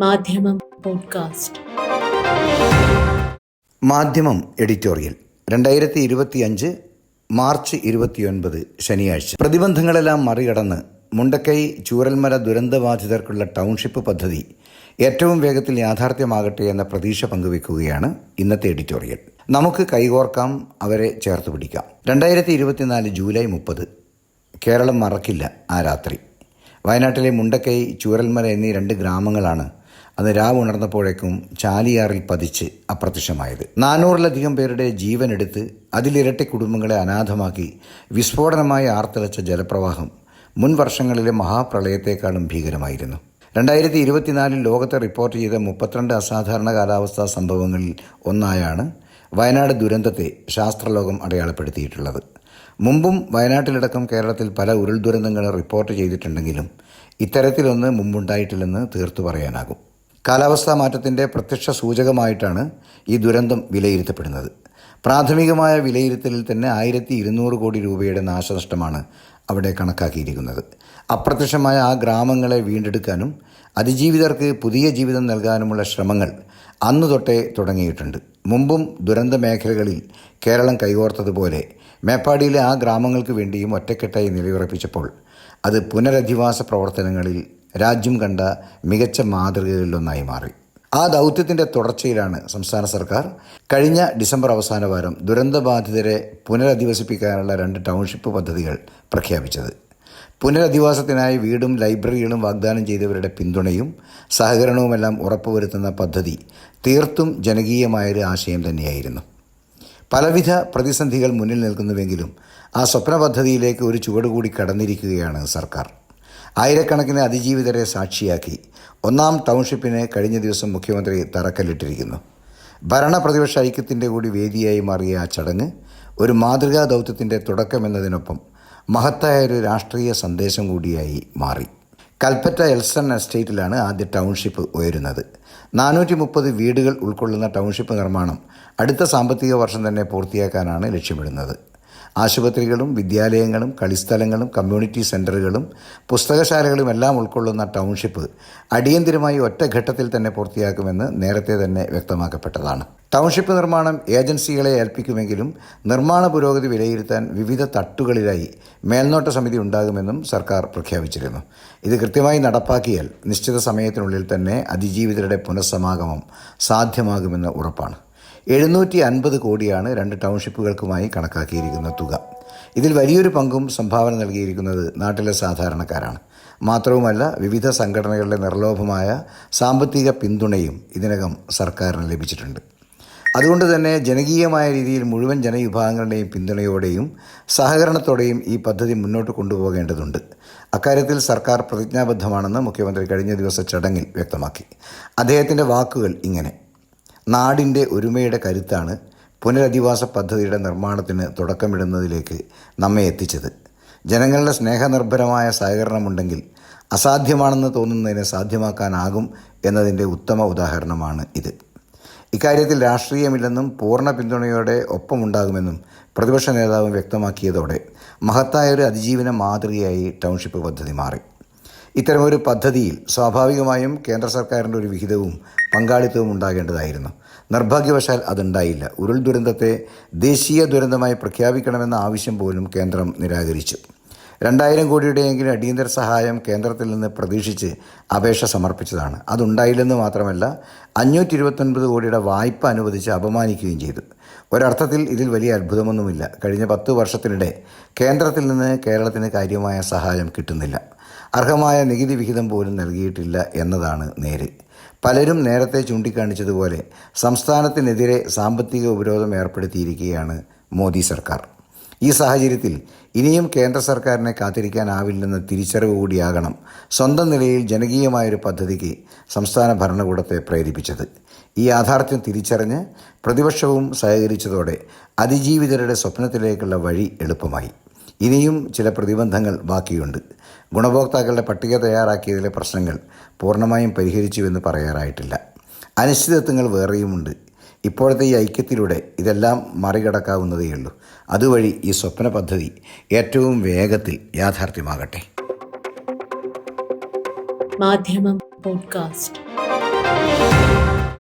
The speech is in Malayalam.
മാധ്യമം പോഡ്കാസ്റ്റ്. മാധ്യമം എഡിറ്റോറിയൽ. രണ്ടായിരത്തി ഇരുപത്തിയഞ്ച് മാർച്ച് ഇരുപത്തിയൊൻപത് ശനിയാഴ്ച. പ്രതിബന്ധങ്ങളെല്ലാം മറികടന്ന് മുണ്ടക്കൈ ചൂരൽമല ദുരന്തബാധിതർക്കുള്ള ടൗൺഷിപ്പ് പദ്ധതി ഏറ്റവും വേഗത്തിൽ യാഥാർത്ഥ്യമാകട്ടെ എന്ന പ്രതീക്ഷ പങ്കുവെക്കുകയാണ് ഇന്നത്തെ എഡിറ്റോറിയൽ. നമുക്ക് കൈകോർക്കാം അവരെ ചേർത്ത് പിടിക്കാം. രണ്ടായിരത്തി ഇരുപത്തിനാല് ജൂലൈ മുപ്പത്. കേരളം മറക്കില്ല ആ രാത്രി. വയനാട്ടിലെ മുണ്ടക്കൈ ചൂരൽമല എന്നീ രണ്ട് ഗ്രാമങ്ങളാണ് അന്ന് രാവ് ഉണർന്നപ്പോഴേക്കും ചാലിയാറിൽ പതിച്ച് അപ്രത്യക്ഷമായത്. നാനൂറിലധികം പേരുടെ ജീവനെടുത്ത് അതിലിരട്ടി കുടുംബങ്ങളെ അനാഥമാക്കി വിസ്ഫോടനമായി ആർത്തിളച്ച ജലപ്രവാഹം മുൻ വർഷങ്ങളിലെ മഹാപ്രളയത്തെക്കാളും ഭീകരമായിരുന്നു. രണ്ടായിരത്തി ഇരുപത്തിനാലിൽ ലോകത്തെ റിപ്പോർട്ട് ചെയ്ത മുപ്പത്തിരണ്ട് അസാധാരണ കാലാവസ്ഥാ സംഭവങ്ങളിൽ ഒന്നായാണ് വയനാട് ദുരന്തത്തെ ശാസ്ത്രലോകം അടയാളപ്പെടുത്തിയിട്ടുള്ളത്. മുമ്പും വയനാട്ടിലടക്കം കേരളത്തിൽ പല ഉരുൾ ദുരന്തങ്ങൾ റിപ്പോർട്ട് ചെയ്തിട്ടുണ്ടെങ്കിലും ഇത്തരത്തിലൊന്ന് മുമ്പുണ്ടായിട്ടില്ലെന്ന് തീർത്തു പറയാനാകും. കാലാവസ്ഥാ മാറ്റത്തിന്റെ പ്രത്യക്ഷ സൂചകമായിട്ടാണ് ഈ ദുരന്തം വിലയിരുത്തപ്പെടുന്നത്. പ്രാഥമികമായ വിലയിരുത്തലിൽ തന്നെ ആയിരത്തി ഇരുന്നൂറ് കോടി രൂപയുടെ നാശനഷ്ടമാണ് അവിടെ കണക്കാക്കിയിരിക്കുന്നത്. അപ്രത്യക്ഷമായ ആ ഗ്രാമങ്ങളെ വീണ്ടെടുക്കാനും അതിജീവിതർക്ക് പുതിയ ജീവിതം നൽകാനുമുള്ള ശ്രമങ്ങൾ അന്നു തൊട്ടേ തുടങ്ങിയിട്ടുണ്ട്. മുമ്പും ദുരന്ത മേഖലകളിൽ കേരളം കൈകോർത്തതുപോലെ മേപ്പാടിയിലെ ആ ഗ്രാമങ്ങൾക്ക് വേണ്ടിയും ഒറ്റക്കെട്ടായി നിലയുറപ്പിച്ചപ്പോൾ അത് പുനരധിവാസ പ്രവർത്തനങ്ങളിൽ രാജ്യം കണ്ട മികച്ച മാതൃകകളിലൊന്നായി മാറി. ആ ദൗത്യത്തിന്റെ തുടർച്ചയിലാണ് സംസ്ഥാന സർക്കാർ കഴിഞ്ഞ ഡിസംബർ അവസാന വാരം ദുരന്തബാധിതരെ പുനരധിവസിപ്പിക്കാനുള്ള രണ്ട് ടൗൺഷിപ്പ് പദ്ധതികൾ പ്രഖ്യാപിച്ചത്. പുനരധിവാസത്തിനായി വീടും ലൈബ്രറികളും വാഗ്ദാനം ചെയ്തവരുടെ പിന്തുണയും സഹകരണവുമെല്ലാം ഉറപ്പുവരുത്തുന്ന പദ്ധതി തീർത്തും ജനകീയമായൊരു ആശയം തന്നെയായിരുന്നു. പലവിധ പ്രതിസന്ധികൾ മുന്നിൽ നിൽക്കുന്നുവെങ്കിലും ആ സ്വപ്ന പദ്ധതിയിലേക്ക് ഒരു ചുവടുകൂടി കടന്നിരിക്കുകയാണ് സർക്കാർ. ആയിരക്കണക്കിന് അതിജീവിതരെ സാക്ഷിയാക്കി. ഒന്നാം ടൗൺഷിപ്പിന് കഴിഞ്ഞ ദിവസം മുഖ്യമന്ത്രി തറക്കല്ലിട്ടിരിക്കുന്നു. ഭരണപ്രതിപക്ഷ ഐക്യത്തിന്റെ കൂടി വേദിയായി മാറിയ ആ ചടങ്ങ് ഒരു മാതൃകാ ദൗത്യത്തിന്റെ തുടക്കമെന്നതിനൊപ്പം മഹത്തായ ഒരു രാഷ്ട്രീയ സന്ദേശം കൂടിയായി മാറി. കൽപ്പറ്റ എൽസൺ എസ്റ്റേറ്റിലാണ് ആദ്യ ടൗൺഷിപ്പ് ഉയരുന്നത്. നാനൂറ്റി മുപ്പത് വീടുകൾ ഉൾക്കൊള്ളുന്ന ടൗൺഷിപ്പ് നിർമ്മാണം അടുത്ത സാമ്പത്തിക വർഷം തന്നെ പൂർത്തിയാക്കാനാണ് ലക്ഷ്യമിടുന്നത്. ആശുപത്രികളും വിദ്യാലയങ്ങളും കളിസ്ഥലങ്ങളും കമ്മ്യൂണിറ്റി സെന്ററുകളും പുസ്തകശാലകളും എല്ലാം ഉൾക്കൊള്ളുന്ന ടൗൺഷിപ്പ് അടിയന്തിരമായി ഒറ്റഘട്ടത്തിൽ തന്നെ പൂർത്തിയാക്കുമെന്ന് നേരത്തെ തന്നെ വ്യക്തമാക്കപ്പെട്ടതാണ്. ടൗൺഷിപ്പ് നിർമ്മാണം ഏജൻസികളെ ഏൽപ്പിക്കുമെങ്കിലും നിർമ്മാണ പുരോഗതി വിലയിരുത്താൻ വിവിധ തട്ടുകളിലായി മേൽനോട്ട സമിതി ഉണ്ടാകുമെന്നും സർക്കാർ പ്രഖ്യാപിച്ചിരുന്നു. ഇത് കൃത്യമായി നടപ്പാക്കിയാൽ നിശ്ചിത സമയത്തിനുള്ളിൽ തന്നെ അതിജീവിതരുടെ പുനഃസമാഗമം സാധ്യമാകുമെന്ന് ഉറപ്പാണ്. എഴുന്നൂറ്റി അൻപത് കോടിയാണ് രണ്ട് ടൗൺഷിപ്പുകൾക്കുമായി കണക്കാക്കിയിരിക്കുന്ന തുക. ഇതിൽ വലിയൊരു പങ്കും സംഭാവന നൽകിയിരിക്കുന്നത് നാട്ടിലെ സാധാരണക്കാരാണ്. മാത്രവുമല്ല വിവിധ സംഘടനകളുടെ നിർലോഭമായ സാമ്പത്തിക പിന്തുണയും ഇതിനകം സർക്കാരിന് ലഭിച്ചിട്ടുണ്ട്. അതുകൊണ്ട് തന്നെ ജനകീയമായ രീതിയിൽ മുഴുവൻ ജനവിഭാഗങ്ങളുടെയും പിന്തുണയോടെയും സഹകരണത്തോടെയും ഈ പദ്ധതി മുന്നോട്ട് കൊണ്ടുപോകേണ്ടതുണ്ട്. അക്കാര്യത്തിൽ സർക്കാർ പ്രതിജ്ഞാബദ്ധമാണെന്ന് മുഖ്യമന്ത്രി കഴിഞ്ഞ ദിവസ ചടങ്ങിൽ വ്യക്തമാക്കി. അദ്ദേഹത്തിന്റെ വാക്കുകൾ ഇങ്ങനെ. നാടിന്റെ ഒരുമയുടെ കരുത്താണ് പുനരധിവാസ പദ്ധതിയുടെ നിർമ്മാണത്തിന് തുടക്കമിടുന്നതിലേക്ക് നമ്മെ എത്തിച്ചത്. ജനങ്ങളുടെ സ്നേഹനിർഭരമായ സഹകരണമുണ്ടെങ്കിൽ അസാധ്യമാണെന്ന് തോന്നുന്നതിനെ സാധ്യമാക്കാനാകും എന്നതിന്റെ ഉത്തമ ഉദാഹരണമാണ് ഇത്. ഇക്കാര്യത്തിൽ രാഷ്ട്രീയമില്ലെന്നും പൂർണ പിന്തുണയോടെ ഒപ്പമുണ്ടാകുമെന്നും പ്രതിപക്ഷ നേതാവും വ്യക്തമാക്കിയതോടെ മഹത്തായ ഒരു അതിജീവന മാതൃകയായി ടൗൺഷിപ്പ് പദ്ധതി മാറി. ഇത്തരമൊരു പദ്ധതിയിൽ സ്വാഭാവികമായും കേന്ദ്ര സർക്കാരിന്റെ ഒരു വിഹിതവും പങ്കാളിത്തവും ഉണ്ടാകേണ്ടതായിരുന്നു. നിർഭാഗ്യവശാൽ അതുണ്ടായില്ല. ഉരുൾ ദുരന്തത്തെ ദേശീയ ദുരന്തമായി പ്രഖ്യാപിക്കണമെന്ന ആവശ്യം പോലും കേന്ദ്രം നിരാകരിച്ചു. രണ്ടായിരം കോടിയുടെയെങ്കിലും അടിയന്തര സഹായം കേന്ദ്രത്തിൽ നിന്ന് പ്രതീക്ഷിച്ച് അപേക്ഷ സമർപ്പിച്ചതാണ്. അതുണ്ടായില്ലെന്ന് മാത്രമല്ല അഞ്ഞൂറ്റി ഇരുപത്തൊൻപത് കോടിയുടെ വായ്പ അനുവദിച്ച് അപമാനിക്കുകയും ചെയ്തു. ഒരർത്ഥത്തിൽ ഇതിൽ വലിയ അത്ഭുതമൊന്നുമില്ല. കഴിഞ്ഞ പത്ത് വർഷത്തിനിടെ കേന്ദ്രത്തിൽ നിന്ന് കേരളത്തിന് കാര്യമായ സഹായം കിട്ടുന്നില്ല. അർഹമായ നികുതി വിഹിതം പോലും നൽകിയിട്ടില്ല എന്നതാണ് നേര്. പലരും നേരത്തെ ചൂണ്ടിക്കാണിച്ചതുപോലെ സംസ്ഥാനത്തിനെതിരെ സാമ്പത്തിക ഉപരോധം ഏർപ്പെടുത്തിയിരിക്കുകയാണ് മോദി സർക്കാർ. ഈ സാഹചര്യത്തിൽ ഇനിയും കേന്ദ്ര സർക്കാരിനെ കാത്തിരിക്കാനാവില്ലെന്ന തിരിച്ചറിവ് കൂടിയാകണം സ്വന്തം നിലയിൽ ജനകീയമായൊരു പദ്ധതിക്ക് സംസ്ഥാന ഭരണകൂടത്തെ പ്രേരിപ്പിച്ചത്. ഈ യാഥാർത്ഥ്യം തിരിച്ചറിഞ്ഞ് പ്രതിപക്ഷവും സഹകരിച്ചതോടെ അതിജീവിതരുടെ സ്വപ്നത്തിലേക്കുള്ള വഴി എളുപ്പമായി. ഇനിയും ചില പ്രതിബന്ധങ്ങൾ ബാക്കിയുണ്ട്. ഗുണഭോക്താക്കളുടെ പട്ടിക തയ്യാറാക്കിയതിലെ പ്രശ്നങ്ങൾ പൂർണമായും പരിഹരിച്ചുവെന്ന് പറയാറായിട്ടില്ല. അനിശ്ചിതത്വങ്ങൾ വേറെയുമുണ്ട്. ഇപ്പോഴത്തെ ഈ ഐക്യത്തിലൂടെ ഇതെല്ലാം മറികടക്കാവുന്നതേയുള്ളൂ. അതുവഴി ഈ സ്വപ്ന പദ്ധതി ഏറ്റവും വേഗത്തിൽ യാഥാർത്ഥ്യമാകട്ടെ. മാധ്യമം പോഡ്കാസ്റ്റ്.